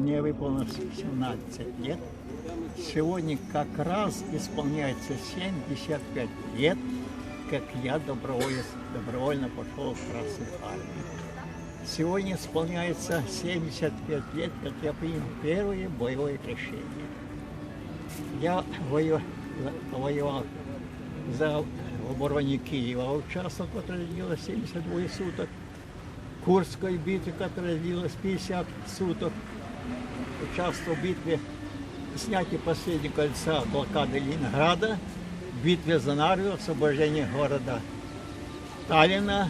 мне выполнилось 17 лет. Сегодня как раз исполняется 75 лет, как я добровольно, пошел в Красную Армию. Сегодня исполняется 75 лет, как я принял первое боевое крещение. Я воевал, за обороне Киева, участвовал, которая длилась 72 суток. Курской битве, которая длилась 50 суток. Участвовал в битве снятия последнего кольца блокады Ленинграда, в битве за Нарву, освобождение города Таллина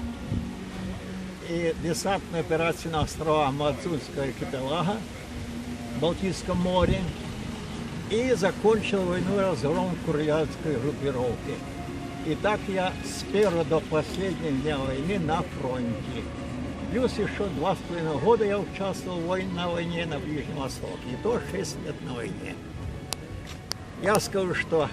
и десантной операции на острова Мацунского архипелага в Балтийском море и закончил войну разгромом курляцкой группировки. И так я с первого до последнего дня войны на фронте. Плюс еще два с половиной года я участвовал на войне на Ближнем Востоке. И то шесть лет на войне. Я скажу, что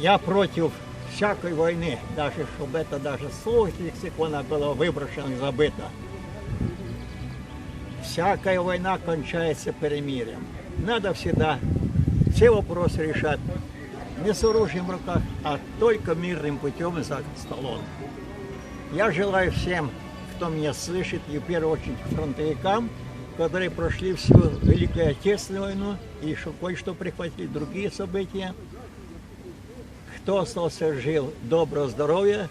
я против всякой войны, даже чтобы это даже слово лексикона было выброшено и забыто. Всякая война кончается перемирием. Надо всегда все вопросы решать не с оружием в руках, а только мирным путем за столом. Я желаю всем, кто меня слышит, и в первую очередь фронтовикам, которые прошли всю Великую Отечественную войну и еще кое-что прихватили другие события. Кто остался жил, доброго здоровья,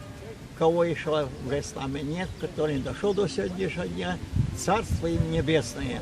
кого еще в с нет, кто не дошел до сегодняшнего дня, Царство им Небесное.